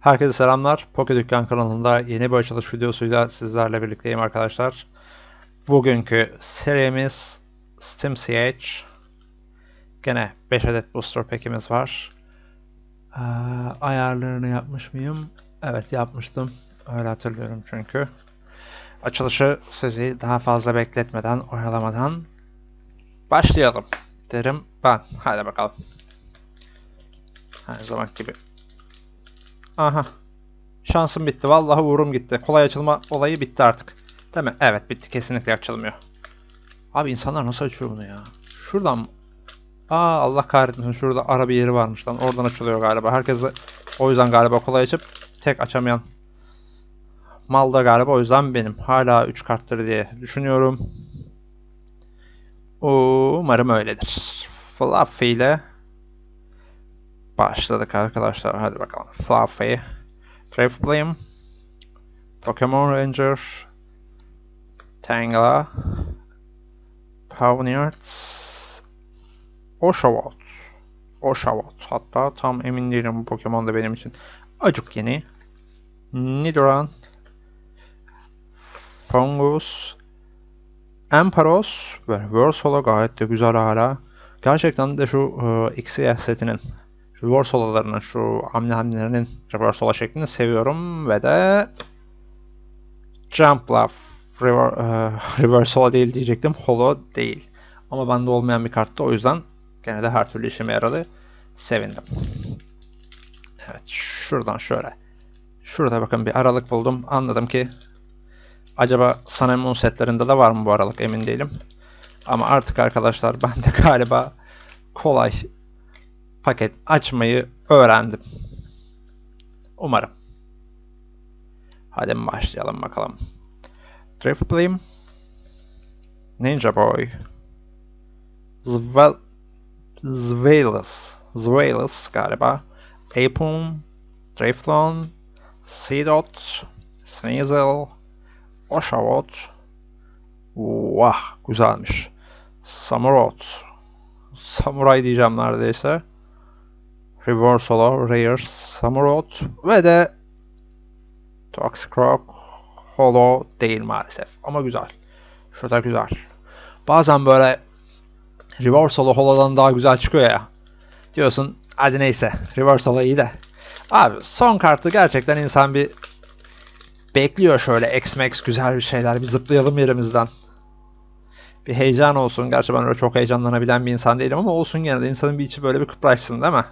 Herkese selamlar. Poke Dükkan kanalında yeni bir açılış videosuyla sizlerle birlikteyim arkadaşlar. Bugünkü serimiz Steam CH. Gene 5 adet booster pack'imiz var. Ee, ayarlarını yapmış mıyım? Evet yapmıştım. Öyle hatırlıyorum çünkü. Açılışı sizi daha fazla bekletmeden, oyalamadan başlayalım derim ben. Hadi bakalım. Her zaman gibi Aha. Şansım bitti. Vallahi uğurum gitti. Kolay açılma olayı bitti artık. Değil mi? Evet bitti. Kesinlikle açılmıyor. Abi insanlar nasıl açıyor bunu ya? Şuradan mı? Aa Allah kahretmesin. Şurada ara bir yeri varmış lan. Oradan açılıyor galiba. Herkes de o yüzden galiba kolay açıp tek açamayan mal da galiba o yüzden benim. Hala 3 karttır diye düşünüyorum. Umarım öyledir. Fluffy ile Başladık arkadaşlar. Hadi bakalım. Fluffy. Drifblim. Pokemon Ranger. Tangela. Pawniards. Oshawott. Oshawott. Hatta tam emin değilim bu Pokemon da benim için. Acık yeni. Nidoran. Fungus. Amparos ve Versala gayet de güzel hala. Gerçekten de şu e, XCS setinin reverse olalarının şu hamle hamlelerinin reverse ola şeklini seviyorum ve de jump love rever, e, reverse ola değil diyecektim holo değil. Ama bende olmayan bir karttı o yüzden gene de her türlü işime yaradı. Sevindim. Evet şuradan şöyle. Şurada bakın bir aralık buldum. Anladım ki acaba Sanemon setlerinde de var mı bu aralık? Emin değilim. Ama artık arkadaşlar ben de galiba kolay paket açmayı öğrendim. Umarım. Hadi başlayalım bakalım. Driftblim. Ninja Boy. Zvel Zveilus. Zveilus galiba. Apum. Driflon. Seedot. Sneasel. Oshawott. Vah güzelmiş. Samurot. Samuray diyeceğim neredeyse. Reversal, Rare, Samurott ve de Toxicroak Holo değil maalesef. Ama güzel. Şurada güzel. Bazen böyle Reversal Holo'dan daha güzel çıkıyor ya. Diyorsun hadi neyse Reversal iyi de. Abi son kartı gerçekten insan bir bekliyor şöyle X-Max güzel bir şeyler. Bir zıplayalım yerimizden. Bir heyecan olsun. Gerçi ben öyle çok heyecanlanabilen bir insan değilim ama olsun gene de insanın bir içi böyle bir kıpraşsın değil mi?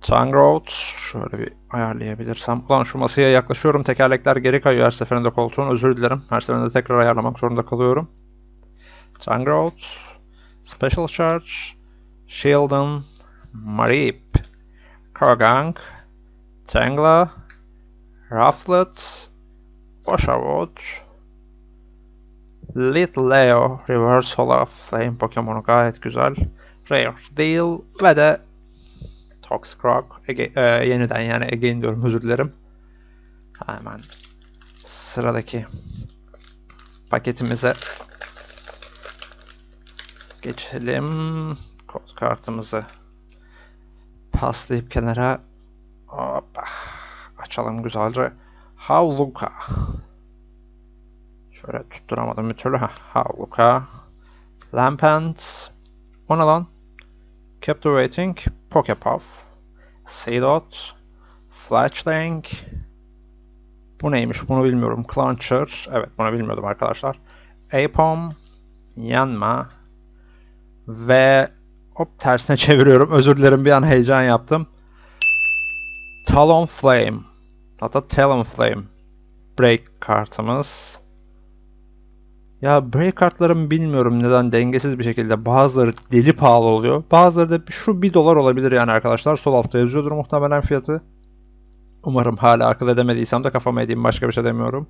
Tangrout. Şöyle bir ayarlayabilirsem. Ulan şu masaya yaklaşıyorum. Tekerlekler geri kayıyor her seferinde koltuğun. Özür dilerim. Her seferinde tekrar ayarlamak zorunda kalıyorum. Tangrout. Special Charge. Shieldon. Marip. Krogang. Tangla. Rufflet. Oshawott. Little Leo. Reverse of Flame Pokemon'u gayet güzel. Rare değil ve de Toxicroak. Ege, e, yeniden yani again diyorum özür dilerim. Hemen sıradaki paketimize geçelim. Kod kartımızı paslayıp kenara hoppa, açalım güzelce. Havluka. Şöyle tutturamadım bir türlü. Havluka. Lampant. O ne lan? Captivating, Pokepuff, Seedot, Fletchling. Bu neymiş bunu bilmiyorum. Clauncher. Evet bunu bilmiyordum arkadaşlar. Apom, Yanma ve hop tersine çeviriyorum. Özür dilerim bir an heyecan yaptım. Talon Flame. Hatta Talon Flame. Break kartımız. Ya break kartlarım bilmiyorum neden dengesiz bir şekilde bazıları deli pahalı oluyor. Bazıları da şu 1 dolar olabilir yani arkadaşlar. Sol altta yazıyordur muhtemelen fiyatı. Umarım hala akıl edemediysem de kafama edeyim başka bir şey demiyorum.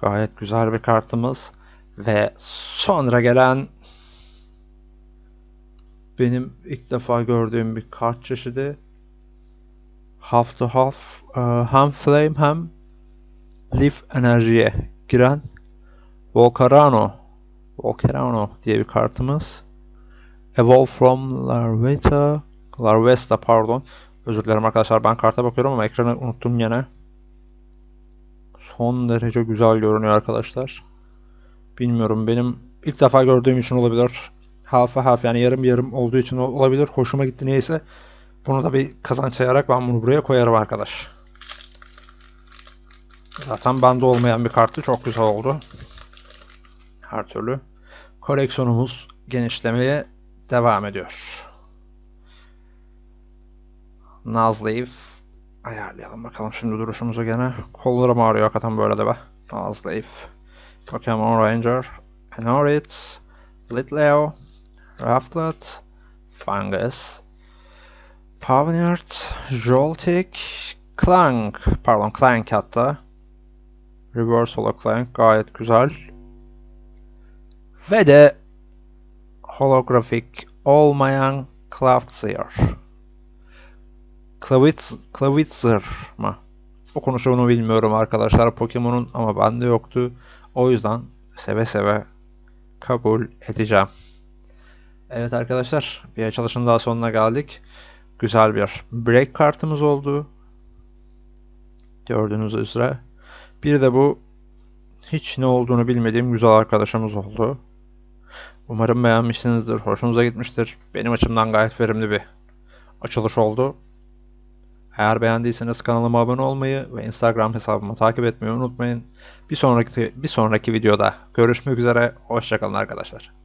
Gayet güzel bir kartımız. Ve sonra gelen benim ilk defa gördüğüm bir kart çeşidi. Half to half hem flame hem leaf enerjiye giren Volcarano Volcarano diye bir kartımız. Evolve from Larvesta Larvesta pardon. Özür dilerim arkadaşlar ben karta bakıyorum ama ekranı unuttum yine. Son derece güzel görünüyor arkadaşlar. Bilmiyorum benim ilk defa gördüğüm için olabilir. Half half yani yarım yarım olduğu için ol- olabilir. Hoşuma gitti neyse. Bunu da bir kazanç sayarak ben bunu buraya koyarım arkadaş. Zaten bende olmayan bir kartı çok güzel oldu. Her türlü. Koleksiyonumuz genişlemeye devam ediyor. Nuzleaf ayarlayalım bakalım şimdi duruşumuzu gene. Kollarım ağrıyor hakikaten böyle de be. Nuzleaf. Pokemon Ranger. Enorit. Litleo. Rufflet. Fungus. Pavniard. Joltik. Clank. Pardon Clank hatta. Reverse Holo Clank gayet güzel. Ve de holografik olmayan Cloudseer. Klavitz, Klavitzer mı? Okunuşunu bilmiyorum arkadaşlar Pokemon'un ama bende yoktu. O yüzden seve seve kabul edeceğim. Evet arkadaşlar bir açılışın daha sonuna geldik. Güzel bir break kartımız oldu. Gördüğünüz üzere. Bir de bu hiç ne olduğunu bilmediğim güzel arkadaşımız oldu. Umarım beğenmişsinizdir, hoşunuza gitmiştir. Benim açımdan gayet verimli bir açılış oldu. Eğer beğendiyseniz kanalıma abone olmayı ve Instagram hesabımı takip etmeyi unutmayın. Bir sonraki bir sonraki videoda görüşmek üzere. Hoşçakalın arkadaşlar.